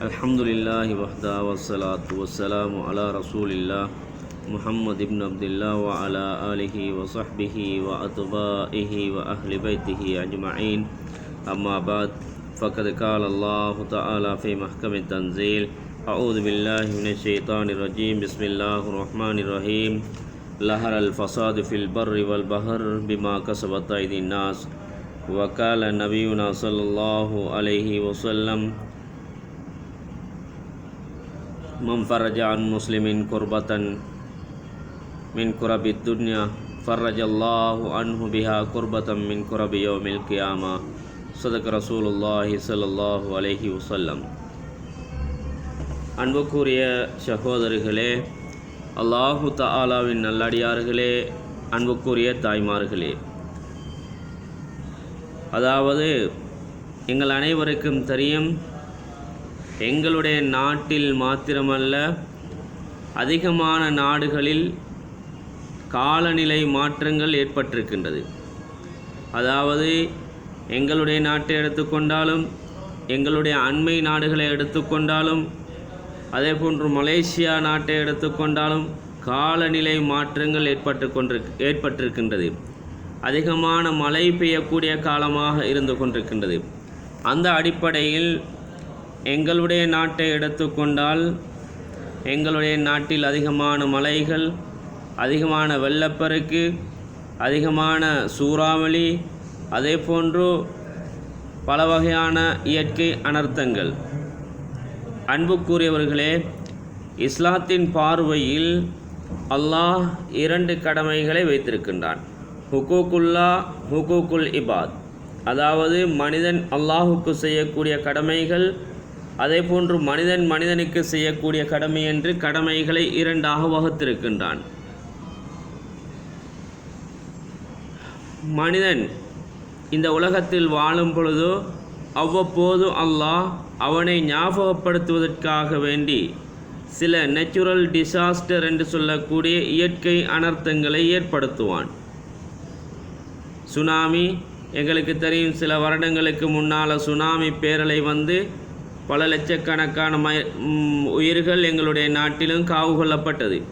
الحمد لله وحده والصلاة والسلام على رسول الله محمد ওয়া عبد الله وعلى آله وصحبه ওয়া وأهل بيته أجمعين. أما بعد فقد قال الله تعالى في محكم التنزيل أعوذ بالله من الشيطان الرجيم بسم الله الرحمن الرحيم. لهر الفساد في البر والبحر بما كسبت أيدي الناس. وقال نبينا صلى الله عليه وسلم من فرج عن مسلم كربة من كرب الدنيا فرج الله عنه بها كربة من كرب يوم القيامة صدق رسول الله صلى الله عليه وسلم அன்புக்குரிய சகோதரர்களே அல்லாஹு தஆலாவின் நல்லடியார்களே அன்புக்குரிய தாய்மார்களே அதாவது எங்கள் அனைவருக்கும் தெரியும் எங்களுடைய நாட்டில் மாத்திரமல்ல அதிகமான நாடுகளில் காலநிலை மாற்றங்கள் ஏற்பட்டிருக்கின்றது. அதாவது எங்களுடைய நாட்டை எடுத்துக்கொண்டாலும் எங்களுடைய அண்மை நாடுகளை எடுத்துக்கொண்டாலும் அதே போன்று மலேசியா நாட்டை எடுத்துக்கொண்டாலும் காலநிலை மாற்றங்கள் ஏற்பட்டு கொண்டிரு ஏற்பட்டிருக்கின்றது. அதிகமான மழை பெய்யக்கூடிய காலமாக இருந்து கொண்டிருக்கின்றது. அந்த அடிப்படையில் எங்களுடைய நாட்டை எடுத்துக்கொண்டால் எங்களுடைய நாட்டில் அதிகமான மலைகள் அதிகமான வெள்ளப்பெருக்கு அதிகமான சூறாவளி அதே போன்று பல வகையான இயற்கை அனர்த்தங்கள். அன்புக்குரியவர்களே இஸ்லாத்தின் பார்வையில் அல்லாஹ் இரண்டு கடமைகளை வைத்திருக்கின்றான். ஹுகூக்குல்லா ஹுகூக்குல் இபாத். அதாவது மனிதன் அல்லாஹுக்கு செய்யக்கூடிய கடமைகள் அதே போன்று மனிதன் மனிதனுக்கு செய்யக்கூடிய கடமை என்று கடமைகளை இரண்டாக வகுத்திருக்கின்றான். மனிதன் இந்த உலகத்தில் வாழும் பொழுதோ அவ்வப்போது அல்லாஹ் அவனை ஞாபகப்படுத்துவதற்காக வேண்டி சில நேச்சுரல் டிசாஸ்டர் என்று சொல்லக்கூடிய இயற்கை அனர்த்தங்களை ஏற்படுத்துவான். சுனாமி எங்களுக்கு தெரியும் சில வருடங்களுக்கு முன்னால் சுனாமி பேரலை வந்து பல லட்சக்கணக்கான ம உயிர்கள் எங்களுடைய நாட்டிலும் காவு கொள்ளப்பட்டது.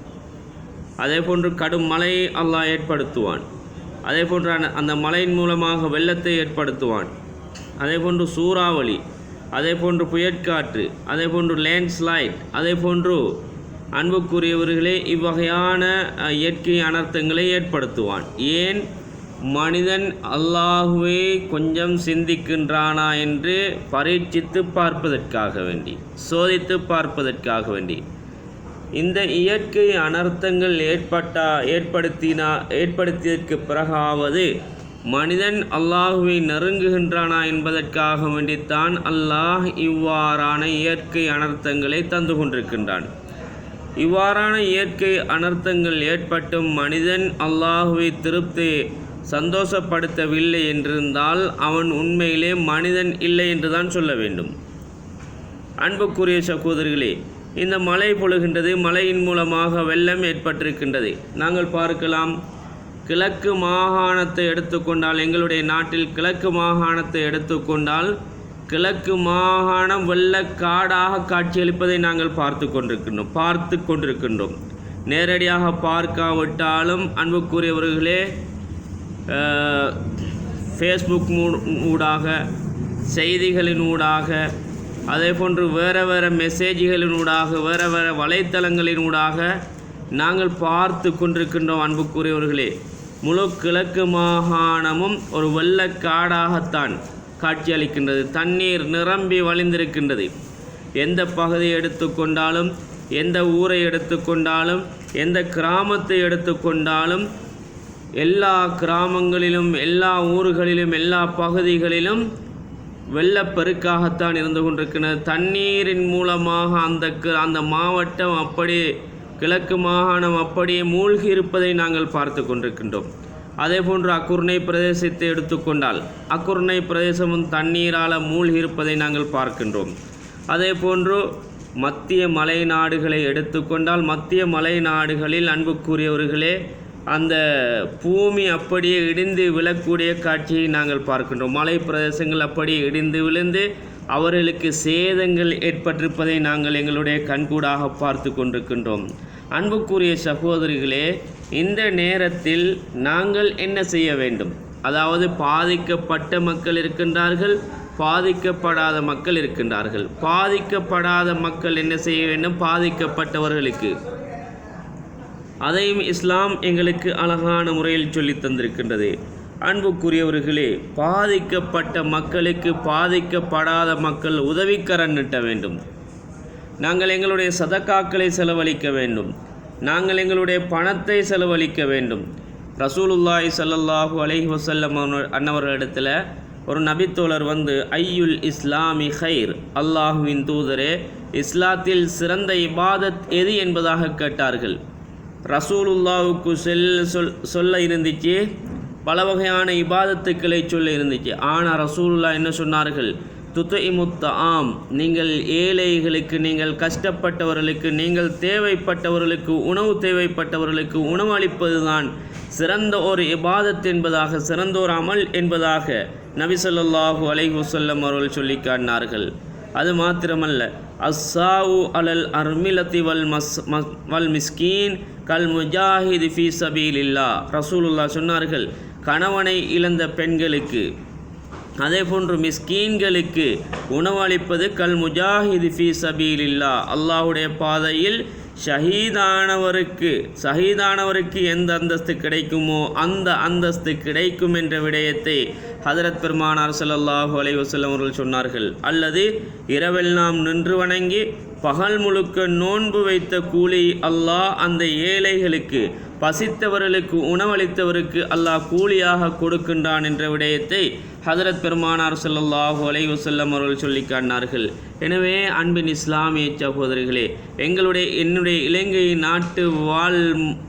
அதே போன்று கடும் மழையை அல்லாஹ் ஏற்படுத்துவான். அதே போன்று அந்த- மலையின் மழையின் மூலமாக வெள்ளத்தை ஏற்படுத்துவான். அதே போன்று சூறாவளி அதே போன்று புயற்காற்று அதே போன்று லேண்ட்ஸ்லைட் அதே போன்று அன்புக்குரியவர்களே இவ்வகையான இயற்கை அனர்த்தங்களை ஏற்படுத்துவான். ஏன்? மனிதன் அல்லாஹுவே கொஞ்சம் சிந்திக்கின்றானா என்று பரீட்சித்து பார்ப்பதற்காக வேண்டி சோதித்து பார்ப்பதற்காக வேண்டி. இந்த இயற்கை அனர்த்தங்கள் ஏற்பட்டா ஏற்படுத்தினா ஏற்படுத்தியதற்கு பிறகாவது மனிதன் அல்லாஹுவை நெருங்குகின்றானா என்பதற்காக வேண்டித்தான் அல்லாஹ் இவ்வாறான இயற்கை அனர்த்தங்களை தந்து கொண்டிருக்கின்றான். இவ்வாறான இயற்கை அனர்த்தங்கள் ஏற்பட்டும் மனிதன் அல்லாஹுவை திருப்தி சந்தோஷப்படுத்தவில்லை என்றிருந்தால் அவன் உண்மையிலே மனிதன் இல்லை என்று தான் சொல்ல வேண்டும். அன்புக்குரிய சகோதரிகளே இந்த மழை பொழுகின்றது மழையின் மூலமாக வெள்ளம் ஏற்பட்டிருக்கின்றது. நாங்கள் பார்க்கலாம் கிழக்கு மாகாணத்தை எடுத்துக்கொண்டால் எங்களுடைய நாட்டில் கிழக்கு மாகாணத்தை எடுத்துக்கொண்டால் கிழக்கு மாகாணம் வெள்ளக்காடாக காட்சியளிப்பதை நாங்கள் பார்த்து கொண்டிருக்கின்றோம் பார்த்து கொண்டிருக்கின்றோம். நேரடியாக பார்க்காவிட்டாலும் அன்புக்குரியவர்களே ஃபேஸ்புக் மூ- ஊடாக செய்திகளின் ஊடாக அதே போன்று வேறு வேறு மெசேஜ்களின் ஊடாக வேறு வேறு வலைத்தளங்களின் ஊடாக நாங்கள் பார்த்து கொண்டிருக்கின்றோம் அன்புக்குரியவர்களே. முழு கிழக்கு மாகாணமும் ஒரு வெள்ளக்காடாகத்தான் காட்சியளிக்கின்றது. தண்ணீர் நிரம்பி வழிந்திருக்கின்றது. எந்த பகுதியை எடுத்துக்கொண்டாலும் எந்த ஊரை எடுத்துக்கொண்டாலும் எந்த கிராமத்தை எடுத்துக்கொண்டாலும் எல்லா கிராமங்களிலும் எல்லா ஊர்களிலும் எல்லா பகுதிகளிலும் வெள்ளப்பெருக்காகத்தான் இருந்து கொண்டிருக்கிறது தண்ணீரின் மூலமாக அந்த க- அந்த மாவட்டம் அப்படியே கிழக்கு மாகாணம் அப்படியே மூழ்கி இருப்பதை நாங்கள் பார்த்து கொண்டிருக்கின்றோம். அதே போன்று அக்குர்ணை பிரதேசத்தை எடுத்துக்கொண்டால் அக்குர்ணை பிரதேசமும் தண்ணீரால் மூழ்கி இருப்பதை நாங்கள் பார்க்கின்றோம். அதே போன்று மத்திய மலை நாடுகளை எடுத்துக்கொண்டால் மத்திய மலை நாடுகளில் அன்புக்குரியவர்களே அந்த பூமி அப்படியே இடிந்து விழக்கூடிய காட்சியை நாங்கள் பார்க்கின்றோம். மலை பிரதேசங்கள் அப்படியே இடிந்து விழுந்து அவர்களுக்கு சேதங்கள் ஏற்பட்டிருப்பதை நாங்கள் எங்களுடைய கண்கூடாக பார்த்து கொண்டிருக்கின்றோம். அன்புக்குரிய சகோதரிகளே இந்த நேரத்தில் நாங்கள் என்ன செய்ய வேண்டும்? அதாவது பாதிக்கப்பட்ட மக்கள் இருக்கின்றார்கள் பாதிக்கப்படாத மக்கள் இருக்கின்றார்கள். பாதிக்கப்படாத மக்கள் என்ன செய்ய வேண்டும்? பாதிக்கப்பட்டவர்களுக்கு. அதையும் இஸ்லாம் எங்களுக்கு அழகான முறையில் சொல்லி தந்திருக்கின்றது. அன்புக்குரியவர்களே பாதிக்கப்பட்ட மக்களுக்கு பாதிக்கப்படாத மக்கள் உதவிக்கரன் நிட்ட வேண்டும். நாங்கள் எங்களுடைய சதக்காக்களை செலவழிக்க வேண்டும். நாங்கள் எங்களுடைய பணத்தை செலவழிக்க வேண்டும். ரசூலுல்லாய் சல்லல்லாஹு அலஹி வசல்லம் அன்னவர்களிடத்தில் ஒரு நபித்தோழர் வந்து ஐயுல் இஸ்லாமி ஹைர் அல்லாஹுவின் தூதரே இஸ்லாத்தில் சிறந்த இபாதத் எது என்பதாக கேட்டார்கள். ரசூலுல்லாவுக்கு செல் சொல் சொல்ல இருந்துச்சு. பல வகையான இபாதத்துக்களை சொல்ல இருந்துச்சு. ஆனால் ரசூலுல்லா என்ன சொன்னார்கள்? துத்தைமுத்த ஆம் நீங்கள் ஏழைகளுக்கு நீங்கள் கஷ்டப்பட்டவர்களுக்கு நீங்கள் தேவைப்பட்டவர்களுக்கு உணவு தேவைப்பட்டவர்களுக்கு உணவு அளிப்பதுதான் சிறந்த ஒரு இபாதத் என்பதாக சிறந்த ஒரு அமல் என்பதாக நபிசல்லாஹு அலைஹுசல்லம் அவர்கள் சொல்லி காட்டினார்கள். அது மாத்திரமல்ல. அஸ்ஸாவு அலல் அர்மிலத்தி வல் மஸ் மஸ் வல் மிஸ்கீன் கல் முஜாஹிது ஃபி சபீலில்லா ரசூலுல்லா சொன்னார்கள் கணவனை இழந்த பெண்களுக்கு அதே போன்று மிஸ்கீன்களுக்கு உணவளிப்பது கல் முஜாஹிது ஃபி சபீலில்லா அல்லாஹ்வுடைய பாதையில் ஷஹீதானவருக்கு ஷஹீதானவருக்கு எந்த அந்தஸ்து கிடைக்குமோ அந்த அந்தஸ்து கிடைக்கும் என்ற விடயத்தை ஹதரத் பெருமானார் சல்லாஹூ அலைவசல்லம் அவர்கள் சொன்னார்கள். அல்லது இரவெல்லாம் நின்று வணங்கி பகல் முழுக்க நோன்பு வைத்த கூலி அல்லாஹ் அந்த ஏழைகளுக்கு பசித்தவர்களுக்கு உணவளித்தவருக்கு அல்லாஹ் கூலியாக கொடுக்கின்றான் என்ற விடயத்தை ஹதரத் பெருமானார் சொல்லல்லாஹு அலைவசல்லம் அவர்கள் சொல்லி காட்டினார்கள். எனவே அன்பின் இஸ்லாமிய சகோதரிகளே எங்களுடைய என்னுடைய இலங்கை நாட்டு வாழ்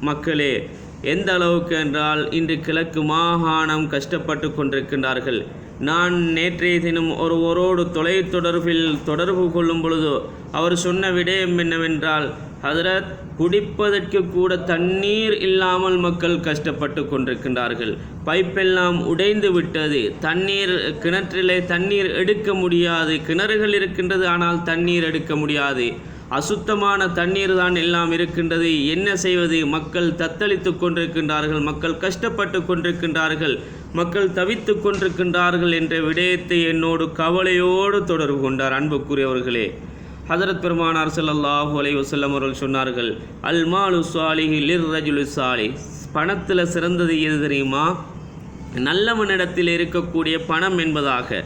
மக்களே எந்த அளவுக்கு என்றால் இன்று கிழக்கு மாகாணம் கஷ்டப்பட்டு கொண்டிருக்கின்றார்கள். நான் நேற்றைய தினம் ஒருவரோடு தொலைத்தொடர்பில் தொடர்பு கொள்ளும் பொழுது அவர் சொன்ன விடயம் என்னவென்றால் ஹதரத் குடிப்பதற்கு கூட தண்ணீர் இல்லாமல் மக்கள் கஷ்டப்பட்டு கொண்டிருக்கின்றார்கள். பைப்பெல்லாம் உடைந்து விட்டது. தண்ணீர் கிணற்றிலே தண்ணீர் எடுக்க முடியாது. கிணறுகள் இருக்கின்றது ஆனால் தண்ணீர் எடுக்க முடியாது. அசுத்தமான தண்ணீர் தான் எல்லாம் இருக்கின்றது. என்ன செய்வது? மக்கள் தத்தளித்து கொண்டிருக்கின்றார்கள். மக்கள் கஷ்டப்பட்டு கொண்டிருக்கின்றார்கள். மக்கள் தவித்து கொண்டிருக்கின்றார்கள் என்ற விடயத்தை என்னோடு கவலையோடு தொடர்பு கொண்டார் அன்புக்குரியவர்களே. ஹதரத் பெருமானார் ஸல்லல்லாஹு அலை வசல்லம் அவர்கள் சொன்னார்கள் அல்மாலு சாலிஹி லிர் ரஜுலு சாலி பணத்தில் சிறந்தது எது தெரியுமா? நல்லவனிடத்தில் இருக்கக்கூடிய பணம் என்பதாக.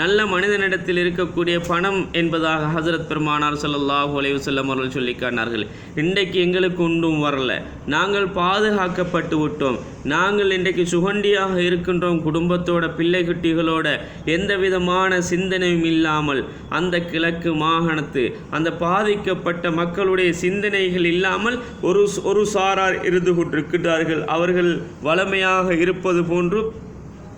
நல்ல மனிதனிடத்தில் இருக்கக்கூடிய பணம் என்பதாக ஹசரத் பெருமானார் ஸல்லல்லாஹு அலைஹி வஸல்லம் அவர்கள் சொல்லி காட்டினார்கள். இன்றைக்கு எங்களுக்கு ஒன்றும் வரல. நாங்கள் பாதுகாக்கப்பட்டு விட்டோம். நாங்கள் இன்றைக்கு சுகண்டியாக இருக்கின்றோம். குடும்பத்தோட பிள்ளைகுட்டிகளோட எந்த விதமான சிந்தனையும் இல்லாமல் அந்த கிழக்கு மாகாணத்து அந்த பாதிக்கப்பட்ட மக்களுடைய சிந்தனைகள் இல்லாமல் ஒரு ஒரு சாரார் இருந்து கொண்டிருக்கிறார்கள் அவர்கள் வளமையாக இருப்பது போன்று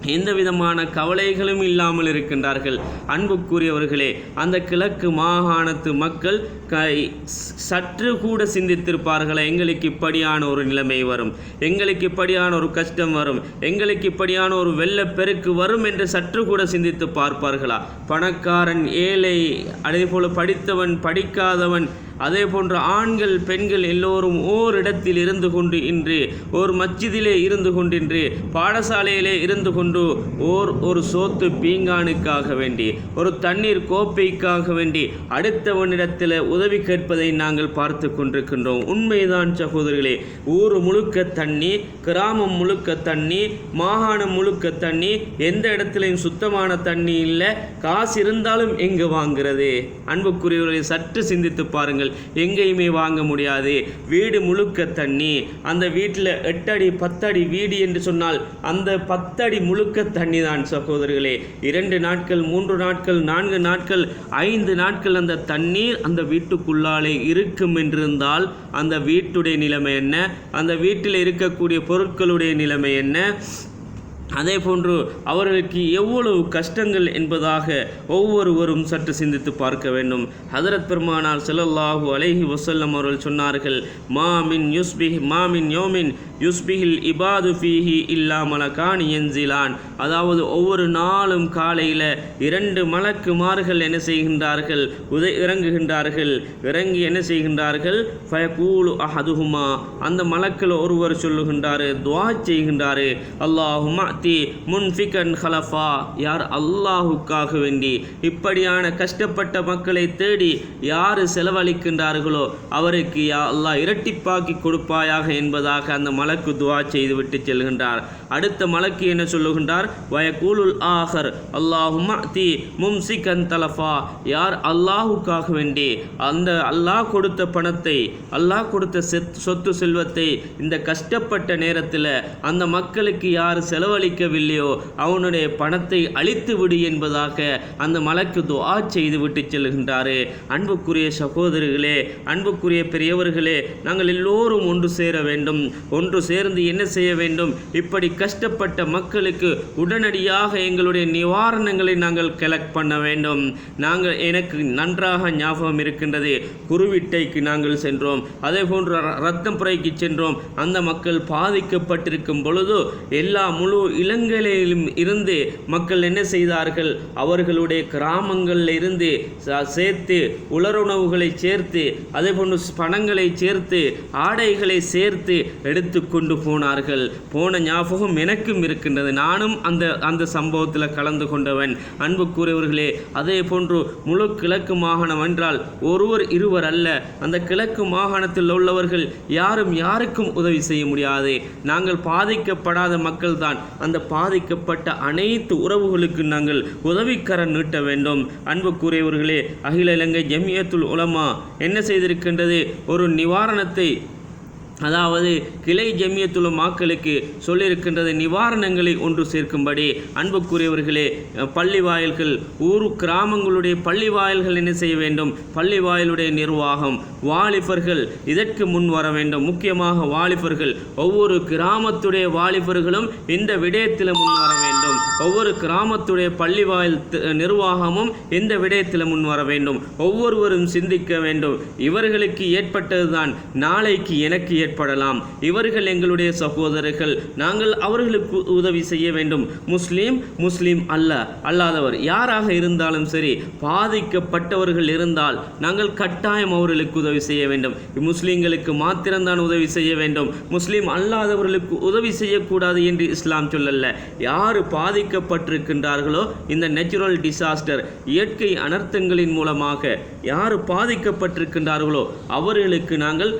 எந்த விதமான கவலைகளும் இல்லாமல் இருக்கின்றார்கள். அன்புக்குரியவர்களே அந்த கிழக்கு மாகாணத்து மக்கள் க சற்று கூட சிந்தித்திருப்பார்களா? எங்களுக்கு இப்படியான ஒரு நிலைமை வரும். எங்களுக்கு இப்படியான ஒரு கஷ்டம் வரும். எங்களுக்கு இப்படியான ஒரு வெள்ளப்பெருக்கு வரும் என்று சற்று கூட சிந்தித்து பார்ப்பார்களா? பணக்காரன் ஏழை அதே போல படித்தவன் படிக்காதவன் அதே போன்ற ஆண்கள் பெண்கள் எல்லோரும் ஓரிடத்தில் இருந்து கொண்டு இன்று ஒரு மச்சிதிலே இருந்து கொண்டின்று பாடசாலையிலே இருந்து கொண்டு ஓர் ஒரு சோத்து பீங்கானுக்காக வேண்டி ஒரு தண்ணீர் கோப்பைக்காக வேண்டி அடுத்தவனிடத்தில் உதவி கேட்பதை நாங்கள் பார்த்து கொண்டிருக்கின்றோம். உண்மைதான் சகோதரிகளே ஊர் முழுக்க தண்ணி கிராமம் முழுக்க தண்ணி மாகாணம் முழுக்க தண்ணி எந்த இடத்துலையும் சுத்தமான தண்ணி இல்லை. காசு இருந்தாலும் எங்கு வாங்குறது? அன்புக்குரியவர்களை சற்று சிந்தித்து பாருங்கள். எங்கேயுமே வாங்க முடியாது. வீடு முழுக்க தண்ணி. அந்த வீட்டில் எட்டடி பத்தடி வீடு என்று சொன்னால் அந்த பத்தடி முழுக்க தண்ணி தான் சகோதரர்களே. இரண்டு நாட்கள் மூன்று நாட்கள் நான்கு நாட்கள் ஐந்து நாட்கள் அந்த தண்ணீர் அந்த வீட்டுக்குள்ளாலே இருக்கும் என்றிருந்தால் அந்த வீட்டுடைய நிலைமை என்ன? அந்த வீட்டில் இருக்கக்கூடிய பொருட்களுடைய நிலைமை என்ன? அதே போன்று அவர்களுக்கு எவ்வளவு கஷ்டங்கள் என்பதாக ஒவ்வொருவரும் சற்று சிந்தித்து பார்க்க வேண்டும். ஹதரத் பெருமானால் செல்லல்லாஹு அலைஹி வசல்லம் அவர்கள் சொன்னார்கள் மாமின் யுஸ்பிஹ் மாமின் யோமின் யுஸ்பிஹில் இபாது ஃபீஹி இல்லா மலகான் என்சிலான் அதாவது ஒவ்வொரு நாளும் காலையில் இரண்டு மலக்குமார்கள் என்ன செய்கின்றார்கள்? உதை இறங்குகின்றார்கள். இறங்கி என்ன செய்கின்றார்கள்? ஃபயகூலு அஹதுஹுமா. அந்த மலக்கில் ஒருவர் சொல்லுகின்றார் துவா செய்கின்றார் அல்லாஹுமா தி முன்ஃபிகன் ஹலஃபா யார் அல்லாஹுக்காக வேண்டி இப்படியான கஷ்டப்பட்ட மக்களை தேடி யார் செலவழிக்கின்றார்களோ அவருக்கு யா அல்லாஹ் இரட்டிப்பாக்கி கொடுப்பாயாக என்பதாக அந்த மலக்கு துவா செய்துவிட்டு செல்கின்றார். அடுத்த மலக்கு என்ன சொல்லுகின்றார்? வயகூலுல் ஆஹர் அல்லாஹுமா தி மும்சிகன் தலஃபா. யார் அல்லாஹுக்காக வேண்டி அந்த அல்லாஹ் கொடுத்த பணத்தை அல்லாஹ் கொடுத்த சொத்து செல்வத்தை இந்த கஷ்டப்பட்ட நேரத்தில் அந்த மக்களுக்கு யார் செலவழிக்கவில்லையோ அவனுடைய பணத்தை அழித்து விடு என்பதாக அந்த மலக்கு துவா செய்து விட்டு செல்கின்றாரு. அன்புக்குரிய சகோதரர்களே அன்புக்குரிய பெரியவர்களே நாங்கள் எல்லோரும் ஒன்று சேர வேண்டும். ஒன்று சேர்ந்து என்ன செய்ய வேண்டும்? இப்படி கஷ்டப்பட்ட மக்களுக்கு உடனடியாக எங்களுடைய நிவாரணங்களை நாங்கள் கலெக்ட் பண்ண வேண்டும். நாங்கள் எனக்கு நன்றாக ஞாபகம் இருக்கின்றது குருவிட்டைக்கு நாங்கள் சென்றோம். அதே போன்று ர- ரத்தம் புரைக்கு சென்றோம். அந்த மக்கள் பாதிக்கப்பட்டிருக்கும் பொழுது எல்லா முழு இலங்கையிலும் இருந்து மக்கள் என்ன செய்தார்கள்? அவர்களுடைய கிராமங்களில் இருந்து ச- சேர்த்து உலருணவுகளை சேர்த்து அதே போன்று பணங்களை சேர்த்து ஆடைகளை சேர்த்து எடுத்து கொண்டு போனார்கள். போன ஞாபகம் எனக்கும் இருக்கின்றது. நானும் அந்த அந்த சம்பவத்தில் கலந்து கொண்டவன். அன்புக்குரியவர்களே அதே போன்று முழு கிழக்கு மாகாணம் என்றால் ஒருவர் இருவர் அல்ல. அந்த கிழக்கு மாகாணத்தில் உள்ளவர்கள் யாரும் யாருக்கும் உதவி செய்ய முடியாது. நாங்கள் பாதிக்கப்படாத மக்கள்தான். அந்த பாதிக்கப்பட்ட அனைத்து உறவுகளுக்கு நாங்கள் உதவிக்கரம் நீட்ட வேண்டும். அன்புக்குரியவர்களே அகில இலங்கை ஜமியத்துல் உலமா என்ன செய்திருக்கின்றது? ஒரு நிவாரணத்தை அதாவது கிளை ஜமியத்துள்ள மாக்களுக்கு சொல்லியிருக்கின்றது நிவாரணங்களை ஒன்று சேர்க்கும்படி. அன்புக்குரியவர்களே பள்ளி வாயில்கள் ஊர் கிராமங்களுடைய பள்ளி வாயில்கள் என்ன செய்ய வேண்டும்? பள்ளி வாயிலுடைய நிர்வாகம் வாலிபர்கள் இதற்கு முன் வர வேண்டும். முக்கியமாக வாலிபர்கள் ஒவ்வொரு கிராமத்துடைய வாலிபர்களும் இந்த விடயத்தில் முன் வர வேண்டும். ஒவ்வொரு கிராமத்துடைய பள்ளி வாயில் நிர்வாகமும் இந்த விடயத்தில் முன் வர வேண்டும். ஒவ்வொருவரும் சிந்திக்க வேண்டும். இவர்களுக்கு ஏற்பட்டதுதான் நாளைக்கு எனக்கு ஏற்படலாம். இவர்கள் எங்களுடைய சகோதரர்கள். நாங்கள் அவர்களுக்கு உதவி செய்ய வேண்டும். முஸ்லீம் முஸ்லீம் அல்ல. அல்லாதவர் யாராக இருந்தாலும் சரி பாதிக்கப்பட்டவர்கள் இருந்தால் நாங்கள் கட்டாயம் அவர்களுக்கு உதவி செய்ய வேண்டும். முஸ்லீம்களுக்கு மாத்திரம்தான் உதவி செய்ய வேண்டும். முஸ்லீம் அல்லாதவர்களுக்கு உதவி செய்யக்கூடாது என்று இஸ்லாம் சொல்லல்ல யார் பாதிக்கப்பட்டிருக்கின்றார்களோ இந்த நேச்சுரல் டிசாஸ்டர் இயற்கை அனர்த்தங்களின் மூலமாக யார் பாதிக்கப்பட்டிருக்கின்றார்களோ அவர்களுக்கு நாங்கள்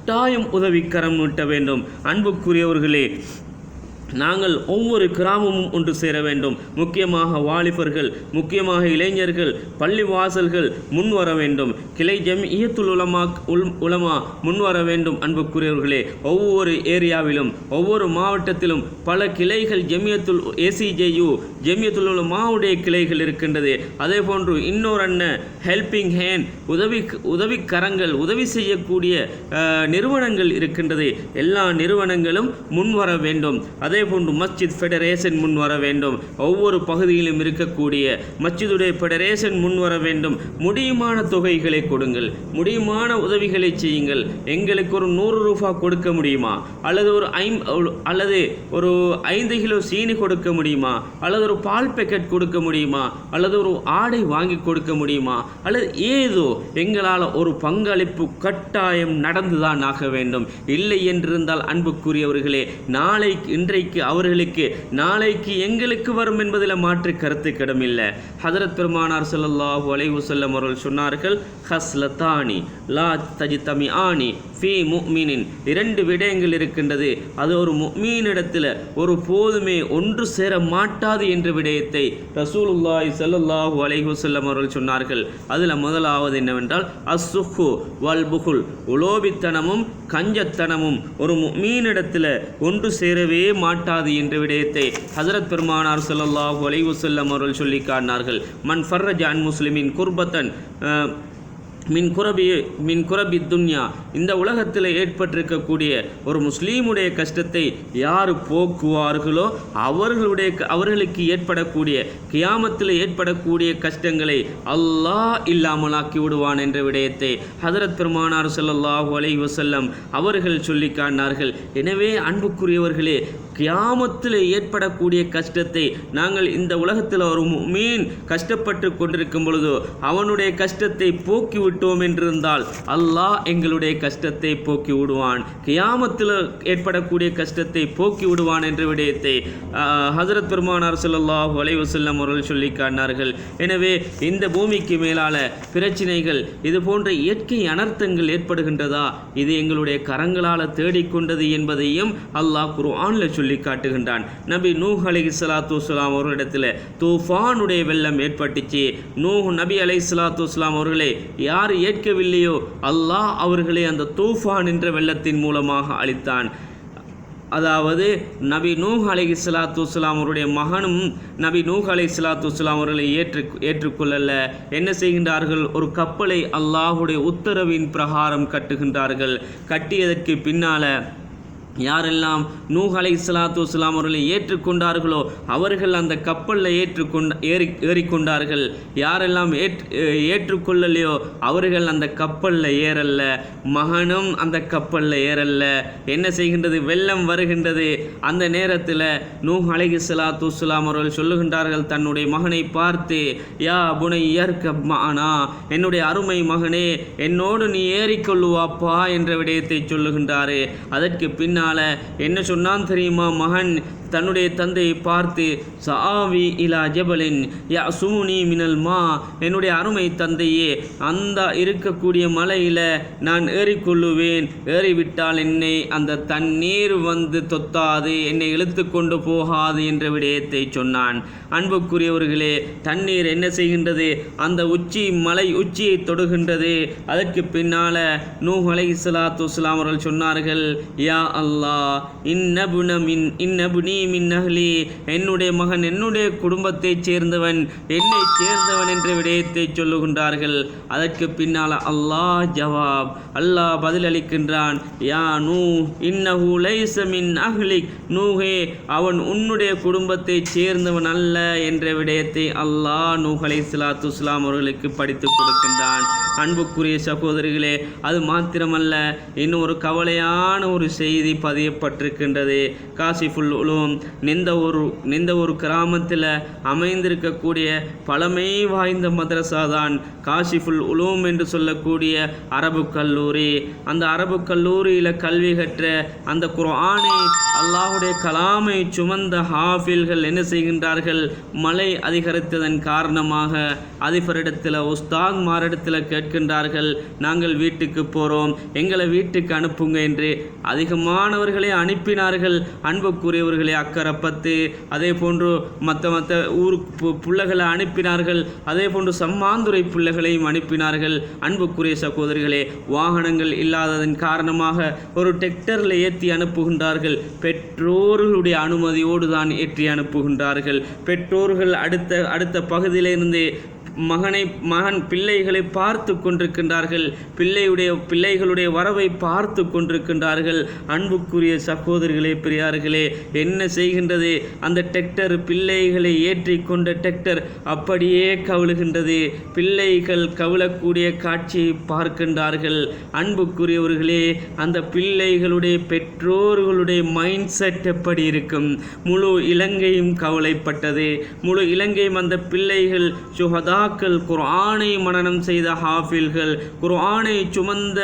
கட்டாயம் உதவிக்கரம் நீட்ட வேண்டும். அன்புக்குரியவர்களே நாங்கள் ஒவ்வொரு கிராமமும் ஒன்று சேர வேண்டும். முக்கியமாக வாலிபர்கள் முக்கியமாக இளைஞர்கள் பள்ளி வாசல்கள் முன் வர வேண்டும். கிளை ஜம் இயத்துல் உலமா உல் உலமா முன் வர வேண்டும் அன்புக்குரியவர்களே. ஒவ்வொரு ஏரியாவிலும் ஒவ்வொரு மாவட்டத்திலும் பல கிளைகள் ஜெமியத்துல் ஏசிஜேயு ஜெமியத்துல் உலமாவுடைய கிளைகள் இருக்கின்றது. அதே போன்று இன்னொரு அண்ணன் ஹெல்பிங் ஹேண்ட் உதவி உதவிக்கரங்கள் உதவி செய்யக்கூடிய நிறுவனங்கள் இருக்கின்றது. எல்லா நிறுவனங்களும் முன்வர வேண்டும். அதே அதேபோன்று மஸ்ஜித் ஃபெடரேஷன் முன் வர வேண்டும். ஒவ்வொரு பகுதியிலும் இருக்கக்கூடிய மஸ்ஜிதுடைய ஃபெடரேஷன் முன் வர வேண்டும். முடியுமான தொகைகளை கொடுங்கள். முடியுமான உதவிகளை செய்யுங்கள். எங்களுக்கு ஒரு நூறு ரூபா கொடுக்க முடியுமா? அல்லது ஒரு ஐம் அல்லது ஒரு ஐந்து கிலோ சீனி கொடுக்க முடியுமா? அல்லது ஒரு பால் பேக்கெட் கொடுக்க முடியுமா? அல்லது ஒரு ஆடை வாங்கி கொடுக்க முடியுமா? அல்லது ஏதோ எங்களால் ஒரு பங்களிப்பு கட்டாயம் நடந்துதான் ஆக வேண்டும். இல்லை என்றிருந்தால் அன்புக்குரியவர்களே நாளை இன்றைக்கு அவர்களுக்கு நாளைக்கு எங்களுக்கு வரும் என்பதில் மாற்று கருத்து கிடமில்லை ஹதரத் பெருமானார் ஸல்லல்லாஹு அலைஹி அவர்கள் சொன்னார்கள் ஹஸ்லத்தானி லா தஜி தமி ஆனி ஃபி முக்மீனின் இரண்டு விடயங்கள் இருக்கின்றது. அது ஒரு முக்மீனிடத்தில் ஒரு போதுமே ஒன்று சேர மாட்டாது என்ற விடயத்தை ரசூலுல்லாய் ஸல்லல்லாஹு அலைஹுசல்லம் அவர்கள் சொன்னார்கள். அதில் முதலாவது என்னவென்றால் அஸ்ஸுஹு வல் புகுல் உலோபித்தனமும் கஞ்சத்தனமும் ஒரு மீனிடத்தில் ஒன்று சேரவே மாட்டாது என்ற விடயத்தை ஹசரத் பெருமானார் ஸல்லல்லாஹு அலைஹி அவர்கள் சொல்லி காட்டினார்கள். மன் ஃபர்ரஜான் முஸ்லிமின் குர்பத்தன் மின் குரபி மின் குரபி துன்யா. இந்த உலகத்தில் ஏற்பட்டிருக்கக்கூடிய ஒரு முஸ்லீமுடைய கஷ்டத்தை யார் போக்குவார்களோ அவர்களுடைய அவர்களுக்கு ஏற்படக்கூடிய கியாமத்தில் ஏற்படக்கூடிய கஷ்டங்களை அல்லாஹ் இல்லாமலாக்கி விடுவான் என்ற விடயத்தை ஹதரத் பெருமானார் ஸல்லல்லாஹு அலை வசல்லம் அவர்கள் சொல்லி காட்டினார்கள் எனவே அன்புக்குரியவர்களே கியாமத்தில் ஏற்படக்கூடிய கஷ்டத்தை நாங்கள் இந்த உலகத்தில் ஒரு மீன் கஷ்டப்பட்டு கொண்டிருக்கும் பொழுதோ அவனுடைய கஷ்டத்தை போக்கி விட்டோம் என்றிருந்தால் அல்லாஹ் எங்களுடைய கஷ்டத்தை போக்கி விடுவான் கியாமத்தில் ஏற்படக்கூடிய கஷ்டத்தை போக்கி விடுவான் என்ற விடயத்தை ஹசரத் பெருமானார் ஸல்லல்லாஹு வலைவசல்லம் அவர்கள் சொல்லி காட்டினார்கள். எனவே இந்த பூமிக்கு மேலான பிரச்சினைகள் இது போன்ற இயற்கை அனர்த்தங்கள் ஏற்படுகின்றதா? இது எங்களுடைய கரங்களால் தேடிக்கொண்டது என்பதையும் அல்லாஹ் குர்ஆன்ல சொல்லி காட்டுகின்றான் நபி நூஹ் அலைஹி சலாத்து வஸலாம் அவர்களிடத்தில் தூஃபானுடைய வெள்ளம் ஏற்பட்டுச்சு. நூஹ் நபி அலை சலாத்து வஸலாம் அவர்களை யார் ஏற்கவில்லையோ அல்லாஹ் அவர்களை அந்த தூஃபான் என்ற வெள்ளத்தின் மூலமாக அழித்தான். அதாவது நபி நூஹ் அலை சலாத்து வஸ்ஸலாம் அவருடைய மகனும் நபி நூஹ் அலை சலாத்து வஸ்ஸலாம் அவர்களை ஏற்று ஏற்றுக்கொள்ளல. என்ன செய்கின்றார்கள்? ஒரு கப்பலை அல்லாஹுடைய உத்தரவின் பிரகாரம் கட்டுகின்றார்கள். கட்டியதற்கு பின்னால யாரெல்லாம் நூஹ் அலை சலாத்து வஸ்லாம் அவர்களை ஏற்றுக்கொண்டார்களோ அவர்கள் அந்த கப்பலில் ஏற்றுக்கொண்ட ஏறி ஏறிக்கொண்டார்கள். யாரெல்லாம் ஏற்று ஏற்றுக்கொள்ளலையோ அவர்கள் அந்த கப்பலில் ஏறல்ல. மகனும் அந்த கப்பலில் ஏறல்ல. என்ன செய்கின்றது? வெள்ளம் வருகின்றது. அந்த நேரத்தில் நூஹ் அலை ஸலாத்து வஸ்ஸலாம் அவர்கள் சொல்லுகின்றார்கள் தன்னுடைய மகனை பார்த்து யா புனை மானா என்னுடைய அருமை மகனே என்னோடு நீ ஏறிக்கொள்ளுவாப்பா என்ற விடயத்தை சொல்லுகின்றாரு. அதற்கு பின்னால என்ன சொன்னான் தெரியுமா மகன்? தன்னுடைய தந்தையை பார்த்து சாவி இலா ஜபலின் யா சுமுனி மினல் மா. என்னுடைய அருமை தந்தையே அந்த இருக்கக்கூடிய மலையில் நான் ஏறிக்கொள்ளுவேன். ஏறிவிட்டால் என்னை அந்த தண்ணீர் வந்து தொத்தாது என்னை இழுத்து கொண்டு போகாது என்ற விடயத்தை சொன்னான். அன்புக்குரியவர்களே தண்ணீர் என்ன செய்கின்றது? அந்த உச்சி மலை உச்சியை தொடுகின்றது. அதற்கு பின்னால நூ அலை இஸ்லாத்து அவர்கள் சொன்னார்கள் யா அல்லாஹ் இன்னபுன மின் இன்னபுனி மின் அஹ்லி என்னுடைய மகன் என்னுடைய குடும்பத்தைச் சேர்ந்தவன் என்னை சேர்ந்தவன் என்ற விடயத்தை சொல்லுகின்றார்கள். அதற்கு பின்னால் அல்லாஹ் ஜவாப். அல்லாஹ் பதிலளிக்கின்றான் யா நூ இன்னஹு லைச மின் அஹ்லிக் நூஹே அவன் உன்னுடைய குடும்பத்தைச் சேர்ந்தவன் அல்ல என்ற விடயத்தை அல்லாஹ் நூஹ் அலை சலாத்து இஸ்லாம் அவர்களுக்கு படித்துக் கொடுக்கின்றான். அன்புக்குரிய சகோதரிகளே அது மாத்திரமல்ல இன்னும் ஒரு கவலையான ஒரு செய்தி பதியப்பட்டிருக்கின்றது. காசிஃபுல் உலோம். நிந்த ஒரு நிந்த ஒரு கிராமத்தில் அமைந்திருக்கக்கூடிய பழமை வாய்ந்த மதரசா தான் காஷிஃபுல் உலூம் என்று சொல்லக்கூடிய அரபு கல்லூரி. அந்த அரபு கல்லூரியில் கல்வி கற்ற அந்த குரானை அல்லாஹுடைய கலாமை சுமந்த ஹாஃபில்கள் என்ன செய்கின்றார்கள்? மழை அதிகரித்ததன் காரணமாக அதிபரிடத்தில் உஸ்தாத் மாரிடத்தில் கேட்கின்றார்கள் நாங்கள் வீட்டுக்கு போகிறோம் எங்களை வீட்டுக்கு அனுப்புங்க என்று. அதிகமானவர்களை அனுப்பினார்கள் அன்புக்குரியவர்களை அக்கரப்பத்து அதே போன்று மற்ற மற்ற ஊர் பு- அனுப்பினார்கள். அதே போன்று சம்மாந்துறை பிள்ளைகளையும் அனுப்பினார்கள். அன்புக்குரிய சகோதரிகளே வாகனங்கள் இல்லாததன் காரணமாக ஒரு டெக்டரில் ஏற்றி அனுப்புகின்றார்கள். பெற்றோர்களுடைய அனுமதியோடு தான் ஏற்றி அனுப்புகின்றார்கள். பெற்றோர்கள் அடுத்த அடுத்த பகுதியிலிருந்து மகனை மகன் பிள்ளைகளை பார்த்து கொண்டிருக்கின்றார்கள். பிள்ளையுடைய பிள்ளைகளுடைய வரவை பார்த்து கொண்டிருக்கின்றார்கள். அன்புக்குரிய சகோதரிகளே பெரியார்களே என்ன செய்கின்றது? அந்த டெக்டர் பிள்ளைகளை ஏற்றி கொண்ட டெக்டர் அப்படியே கவிழுகின்றது. பிள்ளைகள் கவிழக்கூடிய காட்சியை பார்க்கின்றார்கள். அன்புக்குரியவர்களே அந்த பிள்ளைகளுடைய பெற்றோர்களுடைய மைண்ட் செட் எப்படி இருக்கும்? முழு இலங்கையும் கவலைப்பட்டது. முழு இலங்கையும் அந்த பிள்ளைகள் சுகதா சுஹதாக்கள் குர்ஆனை மனனம் செய்த ஹாஃபில்கள் குர்ஆனை சுமந்த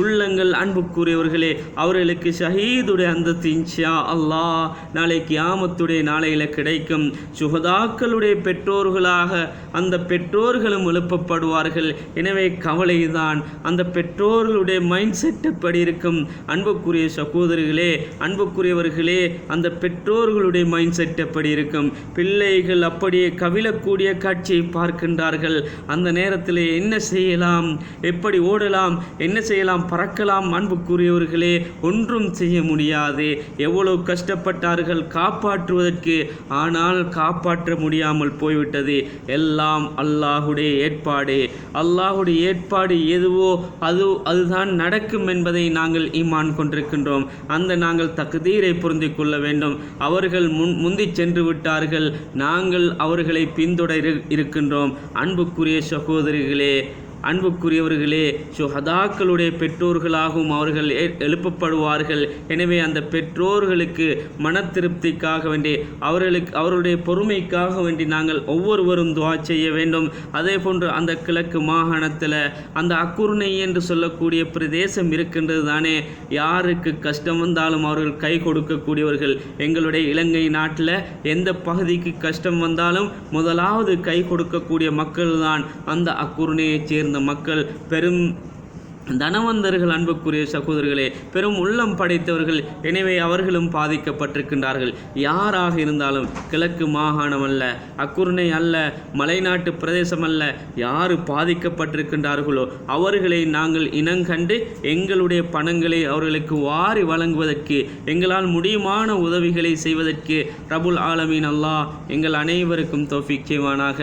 உள்ளங்கள் அன்புக்குரியவர்களே அவர்களுக்கு ஷஹீதுடைய அந்த இன்ஷா அல்லாஹ் நாளை கியாமத்துடைய நாளையில் கிடைக்கும். சுஹதாக்களுடைய பெற்றோர்களாக அந்த பெற்றோர்களும் எழுப்பப்படுவார்கள். எனவே கவலைதான் அந்த பெற்றோர்களுடைய மைண்ட் செட் எப்படி இருக்கும்? அன்புக்குரிய சகோதரிகளே அன்புக்குரியவர்களே அந்த பெற்றோர்களுடைய மைண்ட் செட் எப்படி இருக்கும்? பிள்ளைகள் அப்படியே கவிழக்கூடிய காட்சியை பார்க்கின்ற கொண்டார்கள். அந்த நேரத்தில் என்ன செய்யலாம்? எப்படி ஓடலாம்? என்ன செய்யலாம்? பறக்கலாம்? அன்புக்குரியவர்களே ஒன்றும் செய்ய முடியாது. எவ்வளவு கஷ்டப்பட்டார்கள் காப்பாற்றுவதற்கு. ஆனால் காப்பாற்ற முடியாமல் போய்விட்டது. எல்லாம் அல்லாஹுடைய ஏற்பாடு. அல்லாஹுடைய ஏற்பாடு எதுவோ அது அதுதான் நடக்கும் என்பதை நாங்கள் ஈமான் கொண்டிருக்கின்றோம். அந்த நாங்கள் தகுதீரை பொருந்திக் கொள்ள வேண்டும். அவர்கள் முன் முந்தி சென்று விட்டார்கள். நாங்கள் அவர்களை பின்தொடர் இருக்கின்றோம். அன்புக்குரிய சகோதரிகளே அன்புக்குரியவர்களே சுஹதாக்களுடைய பெற்றோர்களாகவும் அவர்கள் எ- எழுப்பப்படுவார்கள். எனவே அந்த பெற்றோர்களுக்கு மன திருப்திக்காக வேண்டி அவர்களுக்கு அவருடைய பொறுமைக்காக வேண்டி நாங்கள் ஒவ்வொருவரும் துவா செய்ய வேண்டும். அதே போன்று அந்த கிழக்கு மாகாணத்தில் அந்த அக்குருணை என்று சொல்லக்கூடிய பிரதேசம் இருக்கின்றது தானே யாருக்கு கஷ்டம் வந்தாலும் அவர்கள் கை கொடுக்கக்கூடியவர்கள். எங்களுடைய இலங்கை நாட்டில் எந்த பகுதிக்கு கஷ்டம் வந்தாலும் முதலாவது கை கொடுக்கக்கூடிய மக்கள்தான் அந்த அக்குருணையைச் சேர்ந்த மக்கள் பெரும் தனவந்தர்கள் அன்புக்குரிய சகோதரர்களே பெரும் உள்ளம் படைத்தவர்கள் எனவே அவர்களும் பாதிக்கப்பட்டிருக்கின்றார்கள். யாராக இருந்தாலும் கிழக்கு மாகாணம் அல்ல அக்குருணை அல்ல மலைநாட்டு பிரதேசம் அல்ல யார் பாதிக்கப்பட்டிருக்கின்றார்களோ அவர்களை நாங்கள் இனங்கண்டு எங்களுடைய பணங்களை அவர்களுக்கு வாரி வழங்குவதற்கு எங்களால் முடியுமான உதவிகளை செய்வதற்கு பிரபுல் ஆலமீன் அல்லாஹ் எங்கள் அனைவருக்கும் தௌஃபீக் செய்வானாக.